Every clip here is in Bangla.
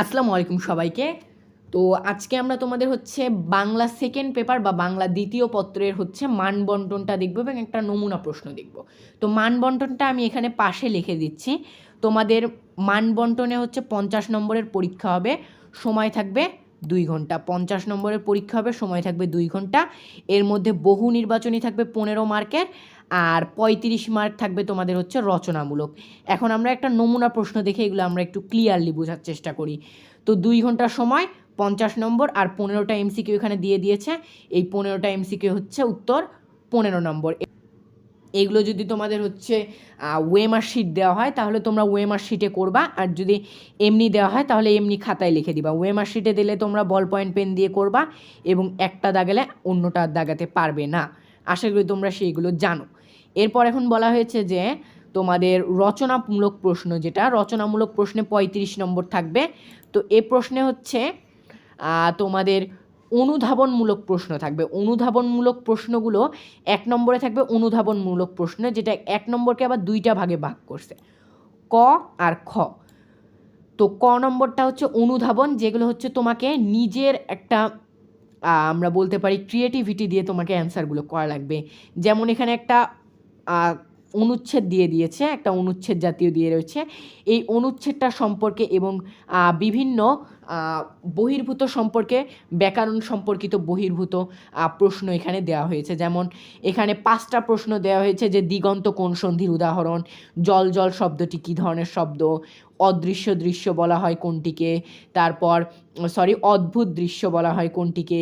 আসসালামু আলাইকুম সবাইকে। তো আজকে আমরা তোমাদের হচ্ছে বাংলা সেকেন্ড পেপার বা বাংলা দ্বিতীয় পত্রের হচ্ছে মান বন্টনটা দেখব এবং একটা নমুনা প্রশ্ন দেখব। তো মান বন্টনটা আমি এখানে পাশে লিখে দিচ্ছি। তোমাদের মান বন্টনে হচ্ছে পঞ্চাশ নম্বরের পরীক্ষা হবে, সময় থাকবে দুই ঘণ্টা। পঞ্চাশ নম্বরের পরীক্ষা হবে, সময় থাকবে দুই ঘণ্টা। এর মধ্যে বহু নির্বাচনী থাকবে পনেরো মার্কের। আর পঁয়ত্রিশ মার্ক থাকবে তোমাদের হচ্ছে রচনামূলক। এখন আমরা একটা নমুনা প্রশ্ন দেখে এগুলো আমরা একটু ক্লিয়ারলি বোঝার চেষ্টা করি। তো দুই ঘণ্টার সময়, পঞ্চাশ নম্বর আর পনেরোটা এমসিকিউ এখানে দিয়ে দিয়েছে। এই পনেরোটা এমসিকিউ হচ্ছে উত্তর পনেরো নম্বর। এগুলো যদি তোমাদের হচ্ছে ওয়েমার শিট দেওয়া হয়, তাহলে তোমরা ওয়েমার শিটে করবা। আর যদি এমনি দেওয়া হয়, তাহলে এমনি খাতায় লিখে দিবা। ওয়েমার শিটে দিলে তোমরা বল পয়েন্ট পেন দিয়ে করবা এবং একটা দাগালে অন্যটা দাগাতে পারবে না। আশা করি তোমরা সেইগুলো জানো। এরপর এখন বলা হয়েছে যে তোমাদের রচনামূলক প্রশ্ন যেটা, রচনামূলক প্রশ্নে পঁয়ত্রিশ নম্বর থাকবে। তো এ প্রশ্নে হচ্ছে তোমাদের অনুধাবনমূলক প্রশ্ন থাকবে। অনুধাবনমূলক প্রশ্নগুলো এক নম্বরে থাকবে অনুধাবনমূলক প্রশ্ন, যেটা এক নম্বরকে আবার দুইটা ভাগে ভাগ করছে। ক আর খ। তো ক নম্বরটা হচ্ছে অনুধাবন, যেগুলো হচ্ছে তোমাকে নিজের একটা আমরা বলতে পারি ক্রিয়েটিভিটি দিয়ে তোমাকে অ্যান্সারগুলো করা লাগবে। যেমন এখানে একটা অনুচ্ছেদ দিয়ে দিয়েছে একটা অনুচ্ছেদ জাতীয় দিয়ে রয়েছে। এই অনুচ্ছেদটা সম্পর্কে এবং বিভিন্ন বহির্ভূত সম্পর্কে, ব্যাকরণ সম্পর্কিত বহির্ভূত প্রশ্ন এখানে দেওয়া হয়েছে। যেমন, এখানে পাঁচটা প্রশ্ন দেওয়া হয়েছে যে দিগন্ত কোন সন্ধির উদাহরণ, জল জল শব্দটি কী ধরনের শব্দ, অদৃশ্য দৃশ্য বলা হয় কোনটিকে, তারপর সরি অদ্ভুত দৃশ্য বলা হয় কোনটিকে,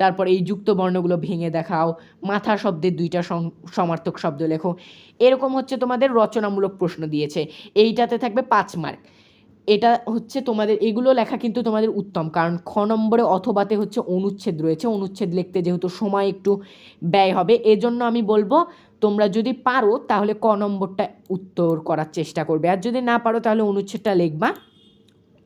তারপর এই যুক্ত বর্ণগুলো ভেঙে দেখাও, মাথা শব্দের দুইটা সমার্থক শব্দ লেখো। এরকম হচ্ছে তোমাদের রচনামূলক প্রশ্ন দিয়েছে। এইটাতে থাকবে পাঁচ মার্ক এটা হচ্ছে তোমাদের, এগুলো লেখা কিন্তু তোমাদের উত্তম। কারণ খ নম্বরে অথবাতে হচ্ছে অনুচ্ছেদ রয়েছে। অনুচ্ছেদ লিখতে যেহেতু সময় একটু ব্যয় হবে, এজন্য আমি বলব, তোমরা যদি পারো, তাহলে ক নম্বরটা উত্তর করার চেষ্টা করবে। আর যদি না পারো, তাহলে অনুচ্ছেদটা লিখবা।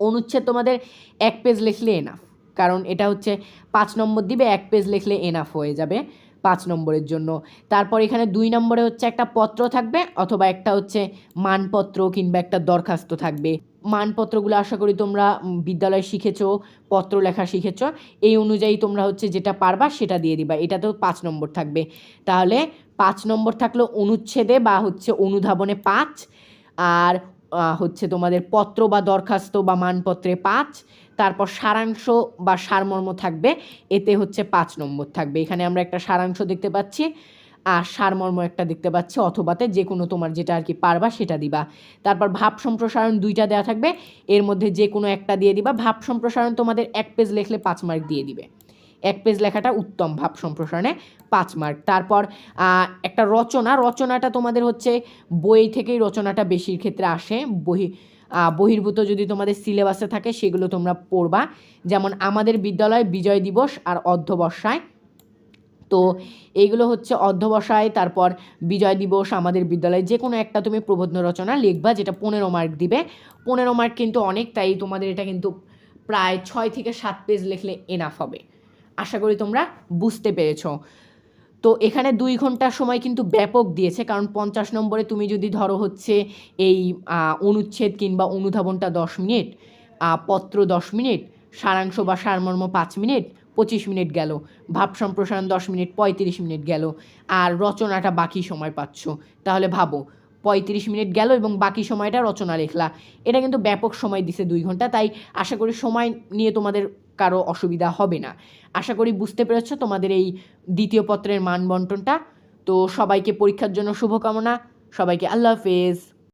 অনুচ্ছেদ তোমাদের এক পেজ লিখলে এনাফ কারণ এটা হচ্ছে পাঁচ নম্বর দিবে, এক পেজ লিখলে এনাফ হয়ে যাবে। পাঁচ নম্বরের জন্য। তারপর এখানে দুই নম্বরে হচ্ছে একটা পত্র থাকবে অথবা একটা হচ্ছে মানপত্র কিংবা একটা দরখাস্ত থাকবে। মানপত্রগুলো আশা করি তোমরা বিদ্যালয়ে শিখেছো, পত্র লেখা শিখেছ, এই অনুযায়ী তোমরা হচ্ছে যেটা পারবা সেটা দিয়ে দিবা। এটাতেও পাঁচ নম্বর থাকবে। তাহলে পাঁচ নম্বর থাকল অনুচ্ছেদে বা হচ্ছে অনুধাবনে পাঁচ। আর হচ্ছে তোমাদের পত্র বা দরখাস্ত বা মানপত্রে পাঁচ তারপর সারাংশ বা সারমর্ম থাকবে, এতে হচ্ছে পাঁচ নম্বর থাকবে। এখানে আমরা একটা সারাংশ দেখতে পাচ্ছি, আর সারমর্ম একটা দেখতে পাচ্ছি, অথবাতে যে কোনো তোমার যেটা আর কি পারবা সেটা দিবা। তারপর ভাব সম্প্রসারণ দুইটা দেওয়া থাকবে, এর মধ্যে যে কোনো একটা দিয়ে দিবা। ভাব সম্প্রসারণ তোমাদের এক পেজ লেখলে পাঁচ মার্ক দিয়ে দিবে। এক পেজ লেখাটা উত্তম ভাব সম্প্রসারণে পাঁচ মার্ক তারপর একটা রচনা, রচনাটা তোমাদের হচ্ছে বই থেকেই রচনাটা বেশির ক্ষেত্রে আসে। বহি বহির্ভূত যদি তোমাদের সিলেবাসে থাকে, সেগুলো তোমরা পড়বা। যেমন আমাদের বিদ্যালয় বিজয় দিবস আর অর্ধবর্ষায় তো এইগুলো হচ্ছে অর্ধবসায় তারপর বিজয় দিবস, আমাদের বিদ্যালয়ে। যে কোনো একটা তুমি প্রবন্ধ রচনা লিখবা, যেটা পনেরো মার্ক দিবে। পনেরো মার্ক কিন্তু অনেক, তাই তোমাদের এটা কিন্তু প্রায় ছয় থেকে সাত পেজ লিখলে এনাফ হবে। আশা করি তোমরা বুঝতে পেরেছ। তো এখানে দুই ঘণ্টার সময় কিন্তু ব্যাপক দিয়েছে, কারণ পঞ্চাশ নম্বরে তুমি যদি ধরো হচ্ছে এই অনুচ্ছেদ কিংবা অনুধাবনটা দশ মিনিট পত্র দশ মিনিট, সারাংশ বা সারমর্ম পাঁচ মিনিট, পঁচিশ মিনিট গেল, ভাব সম্প্রসারণ দশ মিনিট, পঁয়ত্রিশ মিনিট গেল, আর রচনাটা বাকি সময় পাচ্ছ। তাহলে ভাবো, পঁয়ত্রিশ মিনিট গেল এবং বাকি সময়টা রচনা লিখলা। এটা কিন্তু ব্যাপক সময় দিছে দুই ঘণ্টা, তাই আশা করি সময় নিয়ে তোমাদের কারও অসুবিধা হবে না। আশা করি বুঝতে পেরেছ তোমাদের এই দ্বিতীয় পত্রের মান বন্টনটা তো সবাইকে পরীক্ষার জন্য শুভকামনা। সবাইকে আল্লাহ হাফেজ।